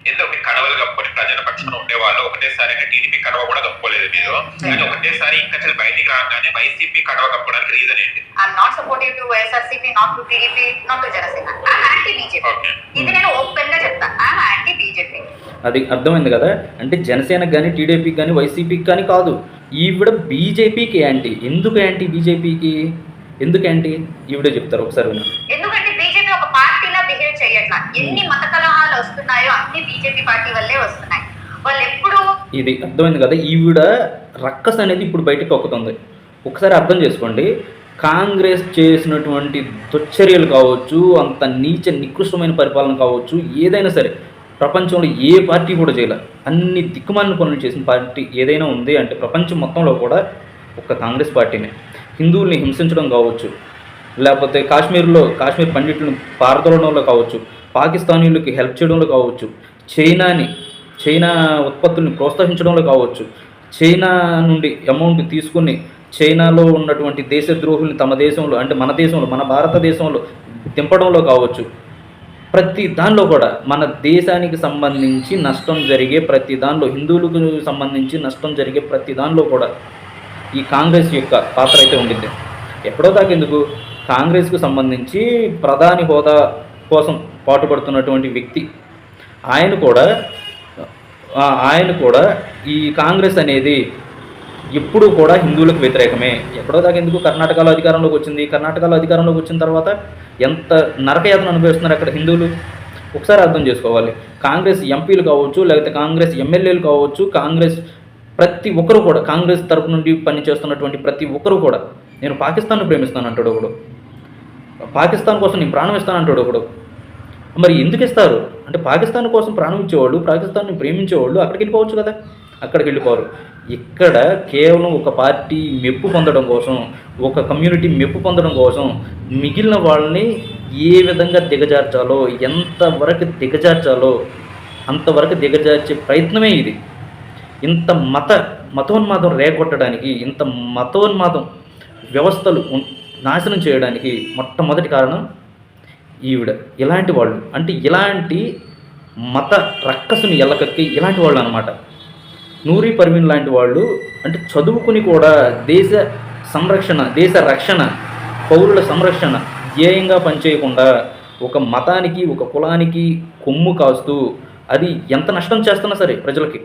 ఏదో మీరు కడవలు కప్పుకొని ప్రజల పక్షాన ఉండేవాళ్ళు ఒకటేసారి టీడీపీ కడవ కూడా కప్పుకోలేదు మీరు. కానీ ఒకటేసారి ఇంకా అసలు బయటికి రాగానే వైసీపీ కడవ కప్పుకోవడానికి రీజన్ ఏంటి? I'm not supportive to YSRCP not to TDP not to Janasena. Anti BJP okay ఇది నేను ఓపెన్గా చెప్తా ఐఎమ్ యాంటీ బీజేపీ అది అర్థమైంది కదా? అంటే జనసేనకి కానీ టీడీపీకి కానీ వైసీపీకి కానీ కాదు. ఈవిడ బీజేపీకి యాంటీ ఎందుకు యాంటీ బీజేపీకి ఎందుకు యాంటీ ఈవిడే చెప్తారు ఒకసారి విను. ఎన్ని మత కలహాలు వస్తున్నాయో అన్ని బీజేపీ పార్టీ వల్లే వస్తున్నాయి. వాళ్ళు ఎప్పుడు ఇది అర్థమైంది కదా? ఈవిడ రక్కస్ అనేది ఇప్పుడు బయటకు ఒక్కుతుంది ఒకసారి అర్థం చేసుకోండి. కాంగ్రెస్ చేసినటువంటి దుశ్చర్యలు కావచ్చు అంత నీచ నికృష్టమైన పరిపాలన కావచ్చు ఏదైనా సరే ప్రపంచంలో ఏ పార్టీ కూడా చేయలే. అన్ని దిక్కుమాలిన పనులు చేసిన పార్టీ ఏదైనా ఉంది అంటే ప్రపంచం మొత్తంలో కూడా ఒక్క కాంగ్రెస్ పార్టీనే. హిందువుల్ని హింసించడం కావచ్చు లేకపోతే కాశ్మీర్లో కాశ్మీర్ పండితులను పారదోలడంలో కావచ్చు పాకిస్తానీయులకి హెల్ప్ చేయడంలో కావచ్చు చైనాని చైనా ఉత్పత్తుల్ని ప్రోత్సహించడంలో కావచ్చు చైనా నుండి అమౌంట్ తీసుకుని చైనాలో ఉన్నటువంటి దేశద్రోహుల్ని తమ దేశంలో అంటే మన దేశంలో మన భారతదేశంలో దింపడంలో కావచ్చు ప్రతి దానిలో కూడా మన దేశానికి సంబంధించి నష్టం జరిగే ప్రతి దానిలో హిందువులకు సంబంధించి నష్టం జరిగే ప్రతి దానిలో కూడా ఈ కాంగ్రెస్ యొక్క పాత్ర అయితే ఉండింది. ఎప్పుడో దాకా ఎందుకు? కాంగ్రెస్కు సంబంధించి ప్రధాని హోదా కోసం పాటుపడుతున్నటువంటి వ్యక్తి. ఆయన కూడా ఆయన కూడా ఈ కాంగ్రెస్ అనేది ఎప్పుడూ కూడా హిందువులకు వ్యతిరేకమే. ఎక్కడో దాకా ఎందుకు కర్ణాటకలో అధికారంలోకి వచ్చింది? కర్ణాటకలో అధికారంలోకి వచ్చిన తర్వాత ఎంత నరకయాతన అనుభవిస్తున్నారు అక్కడ హిందువులు? ఒకసారి అర్థం చేసుకోవాలి. కాంగ్రెస్ ఎంపీలు కావచ్చు లేకపోతే కాంగ్రెస్ ఎమ్మెల్యేలు కావచ్చు కాంగ్రెస్ ప్రతి ఒక్కరు కూడా కాంగ్రెస్ తరపు నుండి పనిచేస్తున్నటువంటి ప్రతి ఒక్కరు కూడా నేను పాకిస్తాన్ను ప్రేమిస్తాను అంటాడు ఒకడు. పాకిస్తాన్ కోసం నేను ప్రాణం ఇస్తాను అంటాడు ఒకడు. మరి ఎందుకు ఇస్తారు? అంటే పాకిస్తాన్ కోసం ప్రాణం ఇచ్చేవాళ్ళు పాకిస్తాన్ని ప్రేమించేవాళ్ళు అక్కడికి వెళ్ళిపోవచ్చు కదా? అక్కడికి వెళ్ళిపోరు. ఇక్కడ కేవలం ఒక పార్టీ మెప్పు పొందడం కోసం ఒక కమ్యూనిటీ మెప్పు పొందడం కోసం మిగిలిన వాళ్ళని ఏ విధంగా దిగజార్చాలో ఎంతవరకు దిగజార్చాలో అంతవరకు దిగజార్చే ప్రయత్నమే ఇది. ఇంత మత మతోన్మాదం రేగొట్టడానికి ఇంత మతోన్మాదం వ్యవస్థలు నాశనం చేయడానికి మొట్టమొదటి కారణం ఈవిడ. ఇలాంటి వాళ్ళు. అంటే ఇలాంటి మత రక్కసుని ఎల్లకక్కి ఇలాంటి వాళ్ళు అనమాట నూరి పర్వీన్ లాంటి వాళ్ళు అంటే చదువుకుని కూడా దేశ సంరక్షణ దేశ రక్షణ పౌరుల సంరక్షణ ధ్యేయంగా పనిచేయకుండా ఒక మతానికి ఒక కులానికి కొమ్ము కాస్తూ అది ఎంత నష్టం చేస్తున్నా సరే ప్రజలకి.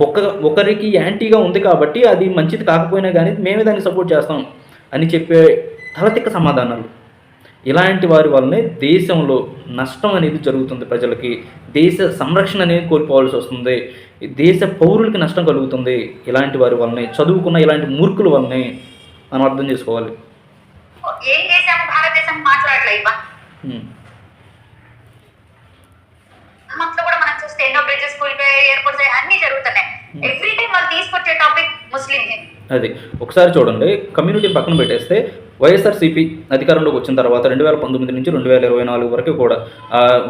ఒక ఒకరికి యాంటీగా ఉంది కాబట్టి అది మంచిది కాకపోయినా కానీ మేమే దాన్ని సపోర్ట్ చేస్తాం అని చెప్పే తలతిక్క సమాధానాలు. ఇలాంటి వారి వల్లనే దేశంలో నష్టం అనేది జరుగుతుంది ప్రజలకి. దేశ సంరక్షణ అనేది కోల్పోవాల్సి వస్తుంది. దేశ పౌరులకి నష్టం కలుగుతుంది. ఇలాంటి వారి వల్లనే చదువుకున్న ఇలాంటి మూర్ఖుల వల్లనే మనం అర్థం చేసుకోవాలి. అది. ఒకసారి చూడండి. కమ్యూనిటీ పక్కన పెట్టేస్తే వైఎస్ఆర్సీపీ అధికారంలోకి వచ్చిన తర్వాత రెండు వేల పంతొమ్మిది నుంచి రెండు వేల ఇరవై నాలుగు వరకు కూడా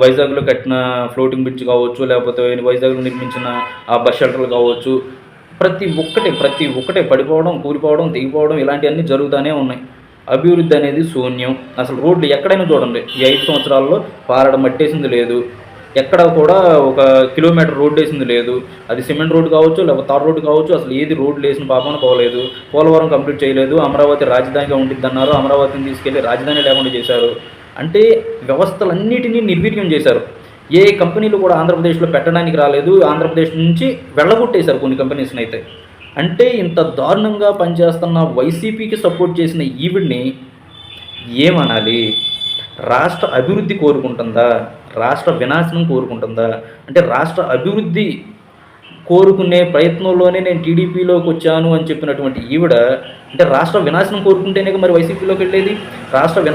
వైజాగ్లో కట్టిన ఫ్లోటింగ్ బ్రిడ్జ్ కావచ్చు లేకపోతే వైజాగ్లో నిర్మించిన ఆ బస్ షెల్టర్లు కావచ్చు ప్రతి ఒక్కటే ప్రతి ఒక్కటే పడిపోవడం కూలిపోవడం దిగిపోవడం ఇలాంటివన్నీ జరుగుతూనే ఉన్నాయి. అభివృద్ధి అనేది శూన్యం. అసలు రోడ్లు ఎక్కడైనా చూడండి ఈ ఐదు సంవత్సరాల్లో పారడం మట్టేసింది లేదు. ఎక్కడ కూడా ఒక కిలోమీటర్ రోడ్డు వేసింది లేదు. అది సిమెంట్ రోడ్డు కావచ్చు లేకపోతే తార్ రోడ్డు కావచ్చు అసలు ఏది రోడ్లు వేసిన పాపన పోలేదు. పోలవరం కంప్లీట్ చేయలేదు. అమరావతి రాజధానిగా ఉండిద్ది అన్నారు అమరావతిని తీసుకెళ్ళి రాజధాని లేకుండా చేశారు. అంటే వ్యవస్థలన్నిటినీ నిర్వీర్యం చేశారు. ఏ కంపెనీలు కూడా ఆంధ్రప్రదేశ్లో పెట్టడానికి రాలేదు. ఆంధ్రప్రదేశ్ నుంచి వెళ్ళగొట్టేశారు కొన్ని కంపెనీస్ని అయితే అంటే ఇంత దారుణంగా పనిచేస్తున్న వైసీపీకి సపోర్ట్ చేసిన ఈవిడ్ని ఏమనాలి? రాష్ట్ర అభివృద్ధి కోరుకుంటుందా? రాష్ట్ర వినాశనం కోరుకుంటుందా? అంటే రాష్ట్ర అభివృద్ధి కోరుకునే ప్రయత్నంలోనే నేను టీడీపీలోకి వచ్చాను అని చెప్పినటువంటి ఈవిడ అంటే రాష్ట్ర వినాశనం కోరుకుంటేనే మరి వైసీపీలోకి వెళ్ళేది? రాష్ట్ర వినా